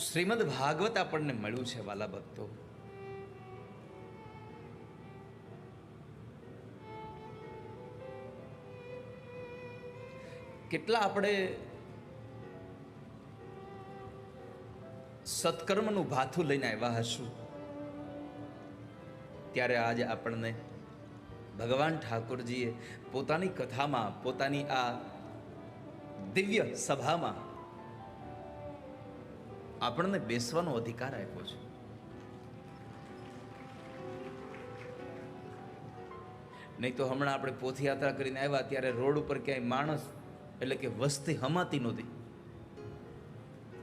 શ્રીમદ ભાગવત આપણને મળ્યું છે, વાલા ભક્તો. કેટલા આપણે સત્કર્મનું ભાથું લઈને આવ્યા હશું. ત્યારે આજે આપણને ભગવાન ઠાકોરજીએ પોતાની કથામાં, પોતાની આ દિવ્ય સભામાં આપણને બેસવાનો અધિકાર આપ્યો છે. નહીં તો હમણાં આપણે પોથયાત્રા કરીને આવ્યા ત્યારે રોડ ઉપર ક્યાંય માણસ, એટલે કે વસ્તી હમાતી નહોતી.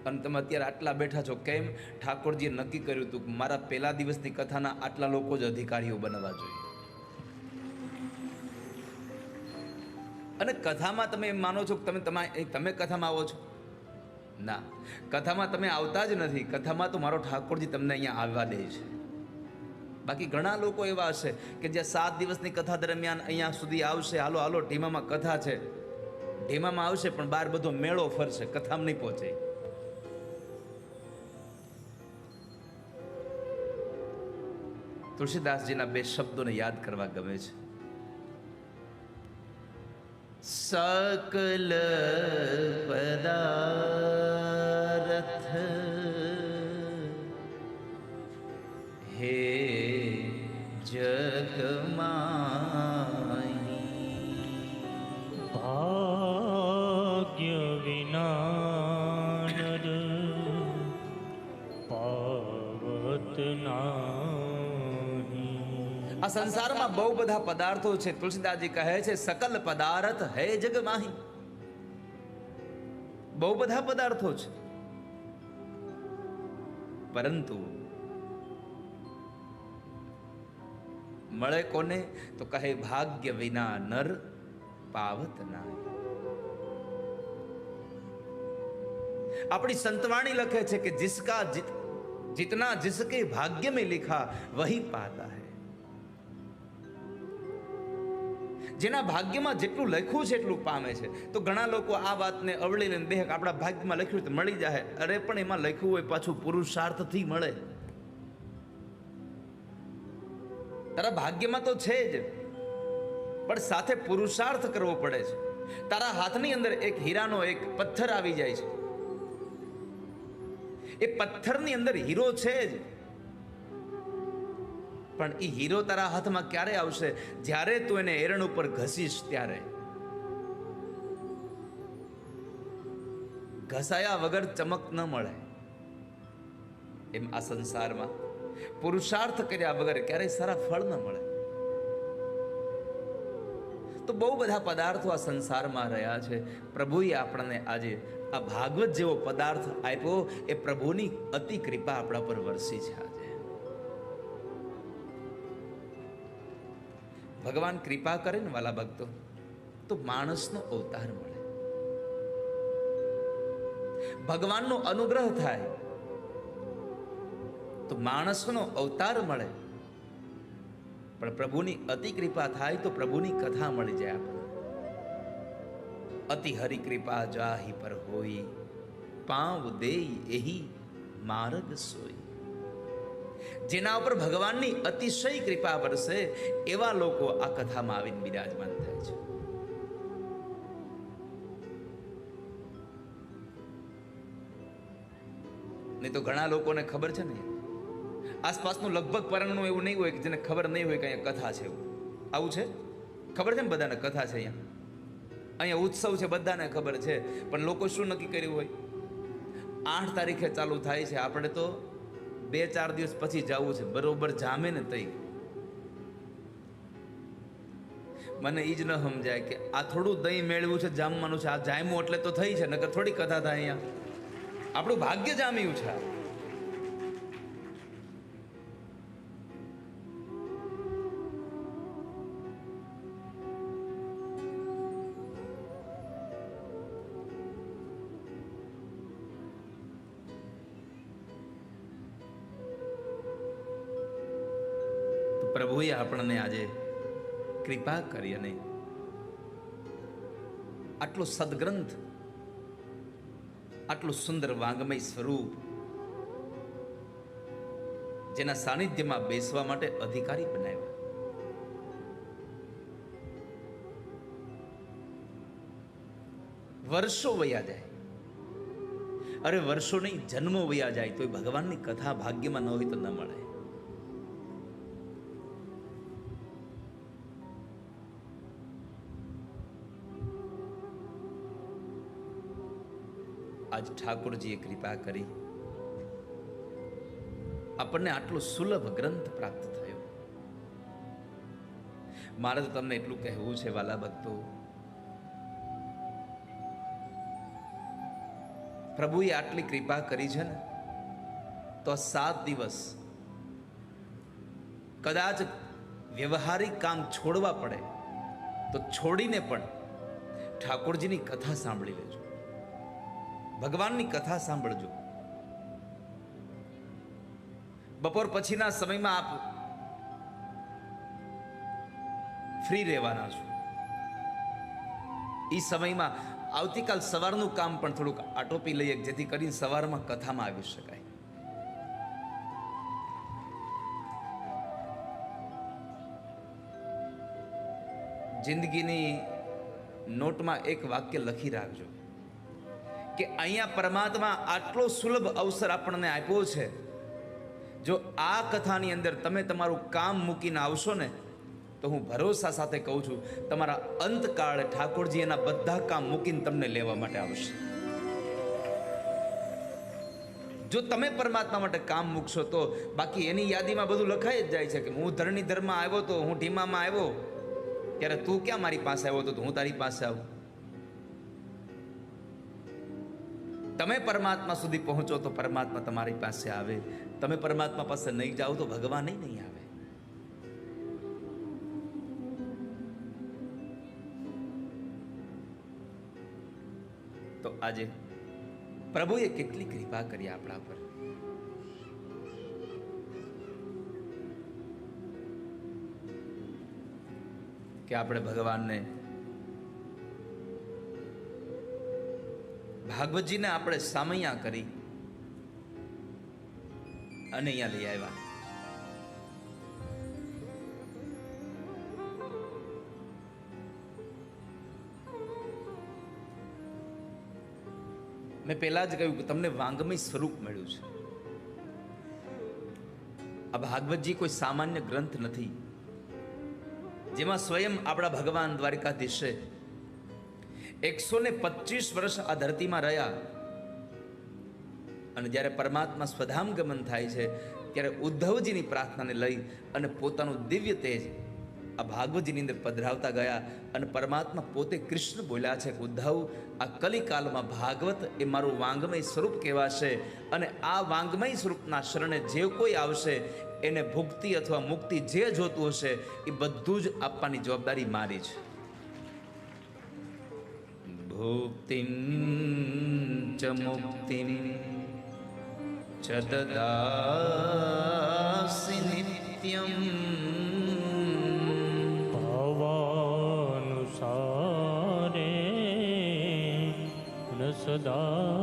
અને તમે અત્યારે આટલા બેઠા છો, કેમ? ઠાકોરજીએ નક્કી કર્યું હતું મારા પહેલા દિવસની કથાના આટલા લોકો જ અધિકારીઓ બનવા જોઈએ. અને કથામાં તમે એમ માનો છો કે તમે તમા, એ તમે કથામાં આવો છો? ના. કથામાં તમે આવતા જ નથી. કથામાં તો મારો ઠાકોરજી તમને અહીંયા આવવા દે છે. બાકી ઘણા લોકો એવા હશે કે જે સાત દિવસની કથા દરમિયાન અહીંયા સુધી આવશે. હાલો હાલો, ઢીમામાં કથા છે. ઢીમામાં આવશે, પણ બાર બધો મેળો ફરશે. કથામાં નહીં પહોંચે. તુલસીદાસજીના બે શબ્દોને યાદ કરવા ગમે છે. સકલ પદાર્થ હે જગમાહી ભાગ્ય આ સંસારમાં બહુ બધા પદાર્થો છે તુલસીદાસજી કહે છે સકલ પદાર્થ હે જગમાહી બહુ બધા પદાર્થો છે પરંતુ મળે કોને તો કહે ભાગ્ય વિના નર પાવત ના આપણી સંતવાણી લખે છે કે जिसका जित जितना जिसके भाग्य में लिखा वही पाता है જેના ભાગ્યમાં જેટલું લખ્યું છે એટલું પામે છે. તો ઘણા લોકો આ વાતને અવળી લઈને આપણા ભાગ્યમાં લખ્યું તો મળી જાય અરે પણ એમાં લખ્યું હોય પાછું પુરુષાર્થથી મળે. તારા ભાગ્યમાં તો છે જ, પણ સાથે પુરુષાર્થ કરવો પડે છે. તારા હાથની અંદર એક હીરાનો એક પથ્થર આવી જાય છે. એ પથ્થરની અંદર હીરો છે જ. પણ એ હીરો તારા હાથમાં ક્યારે આવશે? જ્યારે તું એને એરણ ઉપર ઘસીશ ત્યારે. ઘસાયા વગર ચમક ન મળે. એમ આ સંસારમાં પુરુષાર્થ કર્યા વગર ક્યારેય સારા ફળ ન મળે. તો બહુ બધા પદાર્થો આ સંસારમાં રહ્યા છે. પ્રભુએ આપણને આજે આ ભાગવત જેવો પદાર્થ આપ્યો, એ પ્રભુની અતિ કૃપા આપણા પર વરસી છે. ભગવાન કૃપા કરે ને વાલા ભક્તો, તો માણસનો અવતાર મળે. ભગવાનનો અનુગ્રહ થાય, તો માણસનો અવતાર મળે. પણ પ્રભુની અતિ કૃપા થાય તો પ્રભુની કથા મળી જાય આપણને. અતિ હરિ કૃપા જાહી પર હોઈ પાવ દેઈ એહી માર્ગ સોઈ જેના ઉપર ભગવાનની અતિશય કૃપા વરસે, એવા લોકો આ કથામાં આવીને બિરાજમાન થાય છે. નહીં તો ઘણા લોકોને ખબર છે ને, આસપાસનું લગભગ પરણનું એવું નહીં હોય કે જેને ખબર નહીં હોય કે અહીંયા કથા છે એવું. આવું છે? ખબર છે ને બધાને કથા છે અહીંયા? અહીંયા ઉત્સવ છે, બધાને ખબર છે, પણ લોકો શું નક્કી કર્યું હોય? આઠ તારીખે ચાલુ થાય છે. આપણે તો બે ચાર દિવસ પછી જવું છે. બરોબર જામે ને તઈ. મને એ જ ન સમજાય કે આ થોડું દહીં મેળવ્યું છે, જામવાનું છે. આ જામ્યું એટલે તો થઈ છે, નકર થોડી કથા થાય અહીંયા. આપણું ભાગ્ય જામ્યું છે. પ્રભુએ આપણને આજે કૃપા કરી અને આટલો સદગ્રંથ, આટલું સુંદર વાંગમય સ્વરૂપ જેના સાનિધ્યમાં બેસવા માટે અધિકારી બનાવ્યા. વર્ષો વયા જાય. અરે વર્ષો નહીં જન્મો વયા જાય તો ભગવાનની કથા ભાગ્યમાં ન હોય તો ન મળે. આજ ઠાકોરજીએ કૃપા કરી. આપણને આટલો સુલભ ગ્રંથ પ્રાપ્ત થયો. મારે તો તમને એટલું કહેવું છે, વાલા ભક્તો. પ્રભુએ આટલી કૃપા કરી છે ને, તો સાત દિવસ કદાચ વ્યવહારિક કામ છોડવા પડે, તો છોડીને પણ ઠાકોરજીની કથા સાંભળી લેજો. ભગવાનની કથા સાંભળજો. બપોર પછીના સમયમાં આપ ફ્રી રહેવાના છો. એ સમયમાં આવતીકાલ સવારનું કામ પણ થોડુંક આટોપી લઈએ, જેથી કરીને સવારમાં કથામાં આવી શકાય. જિંદગીની નોટમાં એક વાક્ય લખી રાખજો. કે અહીંયા પરમાત્મા આટલો સુલભ અવસર આપણને આપ્યો છે. જો આ કથાની અંદર તમે તમારું કામ મૂકીને આવશો ને, તો હું ભરોસા સાથે કહું છું, તમારા અંતકાળ ઠાકોરજી એના બધા કામ મૂકીને તમને લેવા માટે આવશે. જો તમે પરમાત્મા માટે કામ મૂકશો તો બાકી એની યાદીમાં બધું લખાઈ જ જાય છે કે હું ધરણી ધર્મમાં આવ્યો તો હું ઢીમામાં આવ્યો. ત્યારે તું ક્યાં મારી પાસે આવ્યો તો હું તારી પાસે આવું? તમે પરમાત્મા સુધી પહોંચો તો પરમાત્મા તમારી પાસે આવે. તમે પરમાત્મા પાસે નહીં જાઓ તો ભગવાન નહીં આવે. તો આજે પ્રભુએ કેટલી કૃપા કરી આપણા પર. કે આપણે ભગવાનને ભાગવતજીને આપણે સામૈયા કરી અને અહીંયા લઈ આવ્યા. મેં પહેલા જ કહ્યું કે તમને વાંગમય સ્વરૂપ મળ્યું છે. આ ભાગવતજી કોઈ સામાન્ય ગ્રંથ નથી. જેમાં સ્વયં આપણા ભગવાન દ્વારિકાધીશે એકસો ને પચીસ વર્ષ આ ધરતીમાં રહ્યા. અને જ્યારે પરમાત્મા સ્વધામ ગમન થાય છે, ત્યારે ઉદ્ધવજીની પ્રાર્થનાને લઈ અને પોતાનું દિવ્ય તેજ આ ભાગવતજીની અંદર પધરાવતા ગયા અને પરમાત્મા પોતે કૃષ્ણ બોલ્યા છે, ઉદ્ધવ, આ કલિકાલમાં ભાગવત એ મારું વાંગમય સ્વરૂપ કહેવાશે અને આ વાંગમય સ્વરૂપના શરણે જે કોઈ આવશે, એને ભુક્તિ અથવા મુક્તિ જે જોતું હશે, એ બધું જ આપવાની જવાબદારી મારી છે. ભુક્તિમ ચ મુક્તિમ ચ દદાસि નિત્યમ ભાવાનુસારે ન સદા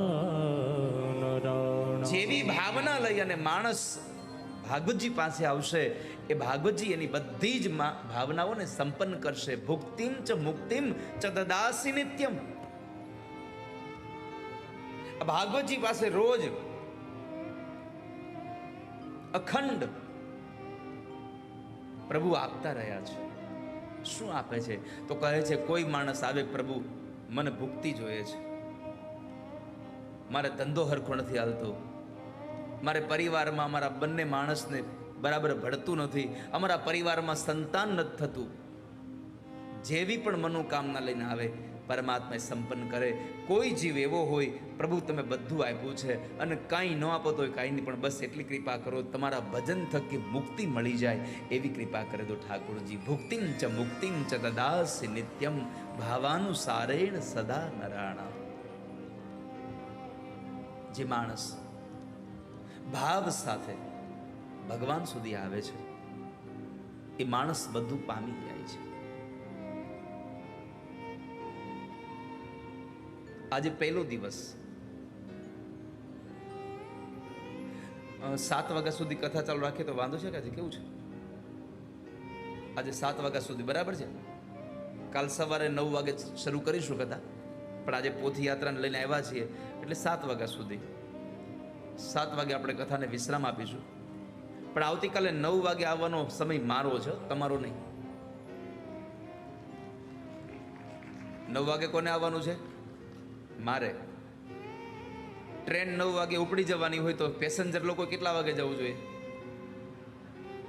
જેવી ભાવના લઈ અને માણસ ભાગવતજી પાસે આવશે એ ભાગવતજી એની બધી જ ભાવનાઓને સંપન્ન કરશે. ભુક્તિમ ચ મુક્તિમ ચ દદાસી નિત્યમ. ભાગવતજી પાસે રોજ અખંડ પ્રભુ આપતા રહ્યા છે. શું આપે છે? તો કહે છે, કોઈ માણસ આવે પ્રભુ, મને ભુક્તિ જોઈએ છે. મારે ધંધો હરખો નથી હાલતો. મારે પરિવારમાં અમારા બંને માણસને બરાબર ભળતું નથી. અમારા પરિવારમાં સંતાન નથી થતું. જેવી પણ મનોકામના લઈને આવે પરમાત્મા સંપન્ન કરે. કોઈ જીવ એવો હોય, પ્રભુ તમે બધું આપ્યું છે અને કાંઈ ન આપો તો કાંઈ નહીં પણ બસ એટલી કૃપા કરો, તમારા ભજન થકી મુક્તિ મળી જાય એવી કૃપા કરે તો ઠાકોરજી. ભુક્તિમ ચ મુક્તિમ ચ દદાસી નિત્યમ ભાવાનુસારેણ સદા નરાણા જે માણસ ભાવ સાથે ભગવાન સુધી આવે છે, એ માણસ બધું પામી જાય છે. આજે પહેલો દિવસ. સાત વાગ્યા સુધી કથા ચાલુ રાખીએ તો વાંધો છે કે આજે? કેવું છે? આજે સાત વાગ્યા સુધી, બરાબર છે? કાલ સવારે નવ વાગે શરૂ કરીશું કથા, પણ આજે પોથી યાત્રાને લઈને આવ્યા છીએ, એટલે સાત વાગ્યા સુધી. સાત વાગે આપણે કથાને વિશ્રામ આપીશું. પણ આવતીકાલે નવ વાગે આવવાનો સમય મારો છે, તમારો નહીં. નવ વાગે કોને આવવાનું છે? મારે ટ્રેન નવ વાગે ઉપડી જવાની હોય તો પેસેન્જર લોકો કેટલા વાગે જવું જોઈએ?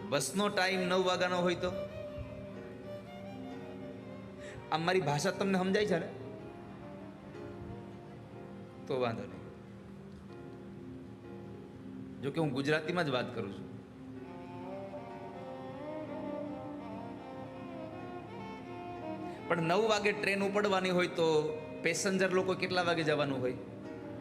બસનો ટાઈમ નવ વાગ્યાનો હોય તો? આ મારી ભાષા તમને સમજાય છે ને? તો વાંધો નહીં. જોકે હું ગુજરાતીમાં જ વાત કરું છું. પણ નવ વાગે ટ્રેન ઉપડવાની હોય તો પેસેન્જર લોકો કેટલા વાગે જવાનું હોય?